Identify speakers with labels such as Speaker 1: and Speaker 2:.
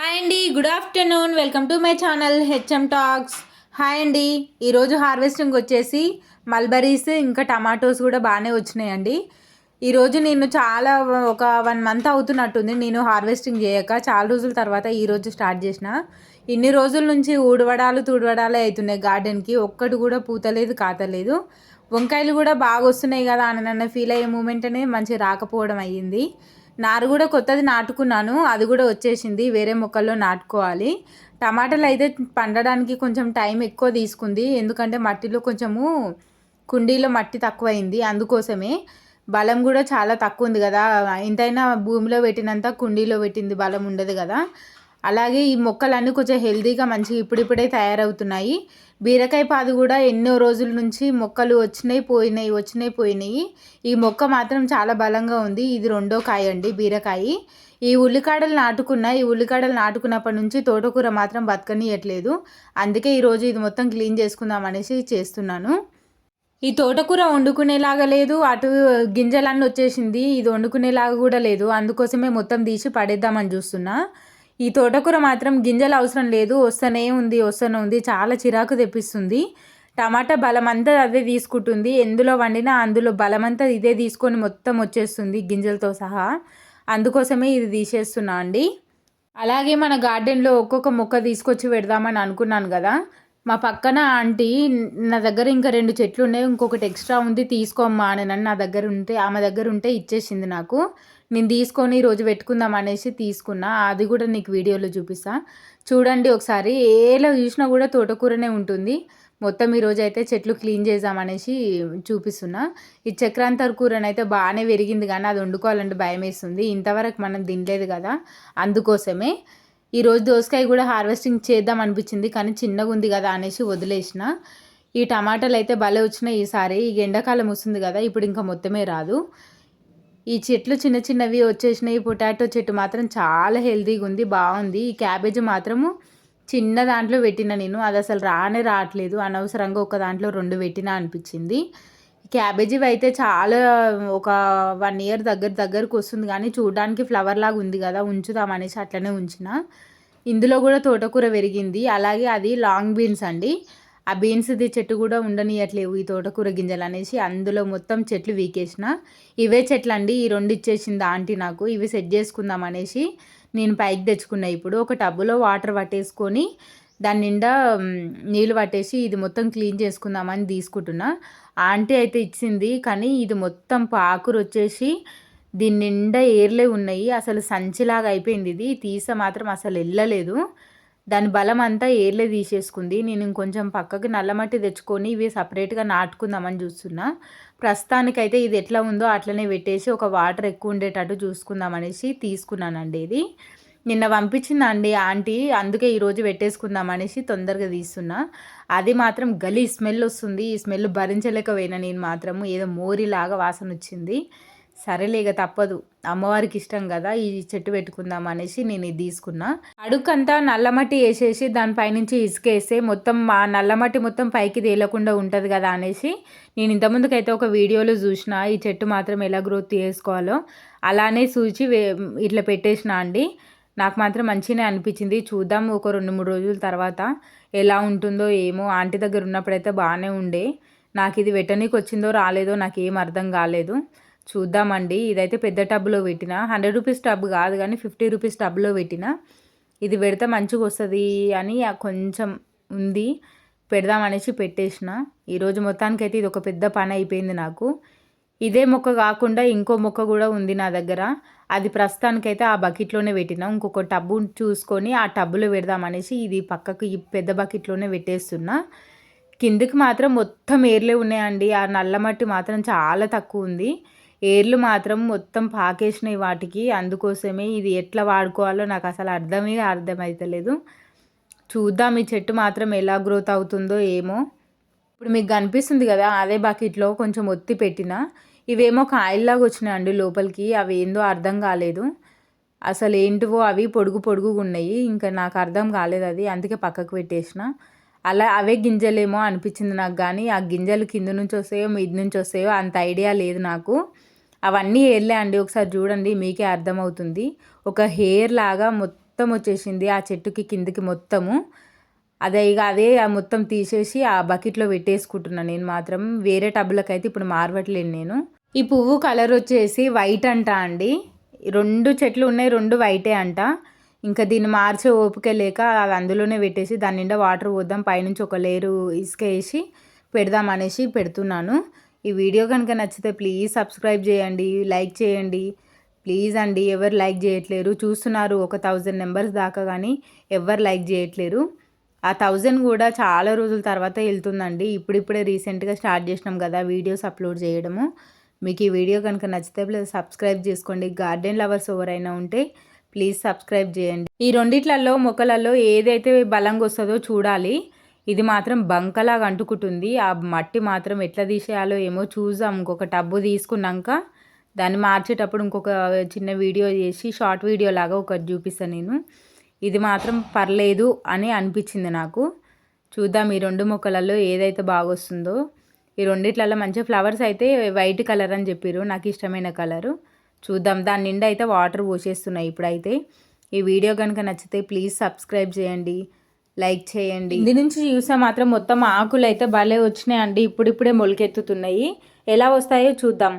Speaker 1: Hi అండి good afternoon. Welcome to my channel HM talks. Hi అండి ఈరోజు harvesting వచ్చేసి మల్బరీస్ ఇంకా టమాటోస్ కూడా బాగానే వచ్చినాయండి. ఈరోజు నేను చాలా ఒక వన్ మంత్ అవుతున్నట్టుంది నేను హార్వెస్టింగ్ చేయక. చాలా రోజుల తర్వాత ఈరోజు స్టార్ట్ చేసిన. ఇన్ని రోజుల నుంచి ఊడవడాలు తుడవడాలే అవుతున్నాయి గార్డెన్కి. ఒక్కటి కూడా పూతలేదు కాతలేదు. వంకాయలు కూడా బాగా వస్తున్నాయి కదా అని నన్ను ఫీల్ అయ్యే మూమెంట్ అనేది మంచి రాకపోవడం అయ్యింది. నారు కూడా కొత్తది నాటుకున్నాను. అది కూడా వచ్చేసింది. వేరే మొక్కల్లో నాటుకోవాలి. టమాటాలు అయితే పండడానికి కొంచెం టైం ఎక్కువ తీసుకుంది. ఎందుకంటే మట్టిలో కొంచెము కుండీలో మట్టి తక్కువైంది. అందుకోసమే బలం కూడా చాలా తక్కువ ఉంది కదా. ఎంతైనా భూమిలో పెట్టినంత కుండీలో పెట్టింది బలం ఉండదు కదా. అలాగే ఈ మొక్కలన్నీ కొంచెం హెల్దీగా మంచిగా ఇప్పుడిప్పుడే తయారవుతున్నాయి. బీరకాయ పాదు కూడా ఎన్నో రోజుల నుంచి మొక్కలు వచ్చినాయి పోయినాయి వచ్చినాయి పోయినాయి. ఈ మొక్క మాత్రం చాలా బలంగా ఉంది. ఇది రెండో కాయ అండి బీరకాయ. ఈ ఉల్లికాడలు నాటుకున్న ఈ ఉల్లికాడలు నాటుకున్నప్పటి నుంచి తోటకూర మాత్రం బతకనియట్లేదు. అందుకే ఈరోజు ఇది మొత్తం క్లీన్ చేసుకుందాం అనేసి చేస్తున్నాను. ఈ తోటకూర వండుకునేలాగా లేదు. అటు గింజలన్నీ వచ్చేసింది. ఇది వండుకునేలాగా కూడా లేదు. అందుకోసమే మొత్తం తీసి పడేద్దామని చూస్తున్నా. ఈ తోటకూర మాత్రం గింజలు అవసరం లేదు. వస్తూనే ఉంది వస్తూనే ఉంది. చాలా చిరాకు తెప్పిస్తుంది. టమాటా బలమంతా అదే తీసుకుంటుంది. ఎందులో వండినా అందులో బలమంతా ఇదే తీసుకొని మొత్తం వచ్చేస్తుంది గింజలతో సహా. అందుకోసమే ఇది తీసేస్తున్నా అండి. అలాగే మన గార్డెన్లో ఒక్కొక్క మొక్క తీసుకొచ్చి పెడదామని అనుకున్నాను కదా. మా పక్కన ఆంటీ నా దగ్గర ఇంకా రెండు చెట్లు ఉన్నాయి ఇంకొకటి ఎక్స్ట్రా ఉంది తీసుకోమ్మా అని నా దగ్గర ఉంటే ఆమె దగ్గర ఉంటే ఇచ్చేసింది నాకు. నేను తీసుకొని ఈరోజు పెట్టుకుందాం అనేసి తీసుకున్నా. అది కూడా నీకు వీడియోలో చూపిస్తా. చూడండి ఒకసారి ఏలో చూసినా కూడా తోటకూరనే ఉంటుంది. మొత్తం ఈరోజు అయితే చెట్లు క్లీన్ చేద్దామనేసి చూపిస్తున్నా. ఈ చక్రాంతర కూరనైతే బాగానే పెరిగింది కానీ అది వండుకోవాలంటే భయం వేస్తుంది. ఇంతవరకు మనం తినలేదు కదా అందుకోసమే ఈరోజు దోసకాయ కూడా హార్వెస్టింగ్ చేద్దాం అనిపించింది కానీ చిన్నగా ఉంది కదా అనేసి వదిలేసిన. ఈ టమాటాలు అయితే భలే వచ్చినాయి ఈసారి. ఈ ఎండాకాలం వస్తుంది కదా ఇప్పుడు ఇంకా మొత్తమే రాదు. ఈ చెట్లు చిన్న చిన్నవి వచ్చేసినాయి. పొటాటో చెట్టు మాత్రం చాలా హెల్తీగా ఉంది బాగుంది. ఈ క్యాబేజ్ మాత్రము చిన్న దాంట్లో పెట్టిన నేను. అది అసలు రానే రావట్లేదు. అనవసరంగా ఒక దాంట్లో రెండు పెట్టినా అనిపించింది. క్యాబేజీ అయితే చాలా ఒక వన్ ఇయర్ దగ్గర దగ్గరకు వస్తుంది. కానీ చూడడానికి ఫ్లవర్ లాగా ఉంది కదా ఉంచుదాం అనేసి అట్లనే ఉంచిన. ఇందులో కూడా తోటకూర పెరిగింది. అలాగే అది లాంగ్ బీన్స్ అండి. ఆ బీన్స్ది చెట్టు కూడా ఉండనియట్లేవు ఈ తోటకూర గింజలు అనేసి అందులో మొత్తం చెట్లు వీకేసిన. ఇవే చెట్లు అండి ఈ రెండు ఇచ్చేసింది ఆంటీ నాకు. ఇవి సెట్ చేసుకుందాం అనేసి నేను పైకి తెచ్చుకున్నా ఇప్పుడు. ఒక టబ్బులో వాటర్ పట్టేసుకొని దాని నిండా నీళ్ళు పట్టేసి ఇది మొత్తం క్లీన్ చేసుకుందామని తీసుకుంటున్నా. ఆంటీ అయితే ఇచ్చింది కానీ ఇది మొత్తం పాకురు వచ్చేసి దీని నిండా ఏర్లే ఉన్నాయి. అసలు సంచిలాగా అయిపోయింది ఇది. తీస మాత్రం అసలు వెళ్ళలేదు దాని బలం అంతా ఏర్లే తీసేసుకుంది. నేను ఇంకొంచెం పక్కకి నల్లమట్టి తెచ్చుకొని ఇవి సపరేట్గా నాటుకుందామని చూస్తున్నా. ప్రస్తుతానికైతే ఇది ఎట్లా ఉందో అట్లనే పెట్టేసి ఒక వాటర్ ఎక్కువ ఉండేటట్టు చూసుకుందాం అనేసి తీసుకున్నానండి ఇది. నిన్న పంపించిందండి ఆంటీ? అందుకే ఈరోజు పెట్టేసుకుందాం అనేసి తొందరగా తీస్తున్నా. అది మాత్రం గలీ స్మెల్ వస్తుంది. ఈ స్మెల్ భరించలేకపోయినా నేను మాత్రము. ఏదో మోరిలాగా వాసన వచ్చింది. సరేలేక తప్పదు. అమ్మవారికి ఇష్టం కదా ఈ చెట్టు పెట్టుకుందాం అనేసి నేను ఇది తీసుకున్నా. అడుక్కంతా నల్లమట్టి వేసేసి దానిపైనుంచి ఇసుకేస్తే మొత్తం మా నల్లమట్టి మొత్తం పైకి తేలకుండా ఉంటుంది కదా అనేసి నేను ఇంతకుముందుకైతే ఒక వీడియోలో చూసిన ఈ చెట్టు మాత్రం ఎలా గ్రోత్ చేసుకోవాలో. అలానే చూచి ఇట్లా పెట్టేసిన అండి. నాకు మాత్రం మంచిగానే అనిపించింది. చూద్దాం ఒక రెండు మూడు రోజుల తర్వాత ఎలా ఉంటుందో ఏమో. ఆంటీ దగ్గర ఉన్నప్పుడైతే బాగానే ఉండే. నాకు ఇది వెటనీకి వచ్చిందో రాలేదో నాకు ఏం అర్థం కాలేదు. చూద్దామండి. ఇదైతే పెద్ద టబ్లో పెట్టిన. హండ్రెడ్ రూపీస్ టబ్ కాదు కానీ ఫిఫ్టీ రూపీస్ టబ్లో పెట్టిన. ఇది పెడితే మంచిగా వస్తుంది అని కొంచెం ఉంది. పెడదామనేసి పెట్టేసిన. ఈరోజు మొత్తానికైతే ఇది ఒక పెద్ద పని అయిపోయింది నాకు. ఇదే మొక్క కాకుండా ఇంకో మొక్క కూడా ఉంది నా దగ్గర. అది ప్రస్తుతానికైతే ఆ బకెట్లోనే పెట్టిన. ఇంకొక టబ్బు చూసుకొని ఆ టబ్బులో పెడదామనేసి ఇది పక్కకు ఈ పెద్ద బకెట్లోనే పెట్టేస్తున్నా. కిందికి మాత్రం మొత్తం ఏర్లే ఉన్నాయండి. ఆ నల్లమట్టి మాత్రం చాలా తక్కువ ఉంది. ఏర్లు మాత్రం మొత్తం పాకేసినాయి వాటికి. అందుకోసమే ఇది ఎట్లా వాడుకోవాలో నాకు అసలు అర్థమే అర్థమవుతలేదు చూద్దాం ఈ చెట్టు మాత్రం ఎలా గ్రోత్ అవుతుందో ఏమో. ఇప్పుడు మీకు కనిపిస్తుంది కదా అదే బకెట్లో కొంచెం ఒత్తి పెట్టిన. ఇవేమో కాయల్లాగా వచ్చినాయండి లోపలికి అవి ఏందో అర్థం కాలేదు. అసలు ఏంటివో అవి పొడుగు పొడుగుగా ఉన్నాయి ఇంకా నాకు అర్థం కాలేదు అది అందుకే పక్కకు పెట్టేసిన. అలా అవే గింజలేమో అనిపించింది నాకు కానీ ఆ గింజలు కింద నుంచి వస్తాయో మీద నుంచి వస్తాయో అంత ఐడియా లేదు నాకు. అవన్నీ ఏర్లే అండి ఒకసారి చూడండి మీకే అర్థమవుతుంది. ఒక హెయిర్ లాగా మొత్తం వచ్చేసింది ఆ చెట్టుకి కిందకి మొత్తము. అదే ఇక అదే ఆ మొత్తం తీసేసి ఆ బకెట్లో పెట్టేసుకుంటున్నాను నేను మాత్రం. వేరే టబ్బులకైతే ఇప్పుడు మార్వట్లేను నేను. ఈ పువ్వు కలర్ వచ్చేసి వైట్ అంట అండి. రెండు చెట్లు ఉన్నాయి రెండు వైటే అంట. ఇంకా దీన్ని మార్చే ఓపిక లేక అది అందులోనే పెట్టేసి దాని నిండా వాటర్ పోద్దాం పైనుంచి ఒక లేరు ఇసుక వేసి పెడదాం అనేసి పెడుతున్నాను. ఈ వీడియో కనుక నచ్చితే ప్లీజ్ సబ్స్క్రైబ్ చేయండి లైక్ చేయండి. ప్లీజ్ అండి ఎవరు లైక్ చేయట్లేరు? చూస్తున్నారు ఒక థౌజండ్ నెంబర్స్ దాకా కానీ ఎవరు లైక్ చేయట్లేరు. ఆ థౌజండ్ కూడా చాలా రోజుల తర్వాత వెళ్తుందండి. ఇప్పుడిప్పుడే రీసెంట్గా స్టార్ట్ చేసినాం కదా వీడియోస్ అప్లోడ్ చేయడము. మీకు ఈ వీడియో కనుక నచ్చితే ప్లీజ్ సబ్స్క్రైబ్ చేసుకోండి. గార్డెన్ లవర్స్ ఎవరైనా ఉంటే ప్లీజ్ సబ్స్క్రైబ్ చేయండి. ఈ రెండిట్లలో మొక్కలలో ఏదైతే బలంగా వస్తుందో చూడాలి. ఇది మాత్రం బంకలాగా అంటుకుంటుంది. ఆ మట్టి మాత్రం ఎట్లా తీసేయాలో ఏమో చూద్దాం. ఇంకొక టబ్బు తీసుకున్నాక దాన్ని మార్చేటప్పుడు ఇంకొక చిన్న వీడియో చేసి షార్ట్ వీడియో లాగా ఒకటి చూపిస్తాను నేను. ఇది మాత్రం పర్లేదు అని అనిపించింది నాకు. చూద్దాం ఈ రెండు మొక్కలలో ఏదైతే బాగొస్తుందో. ఈ రెండిట్లలో మంచి ఫ్లవర్స్ అయితే వైట్ కలర్ అని చెప్పారు నాకు ఇష్టమైన కలరు. చూద్దాం. దాని నిండా అయితే వాటర్ పోసేస్తున్నాయి ఇప్పుడైతే. ఈ వీడియో కనుక నచ్చితే ప్లీజ్ సబ్స్క్రైబ్ చేయండి. లైక్ చేయండి. ఇంది నుంచి చూసా మాత్రం మొత్తం ఆకులు అయితే భలే వచ్చినాయండి. ఇప్పుడిప్పుడే మొలకెత్తుతున్నాయి. ఎలా వస్తాయో చూద్దాం.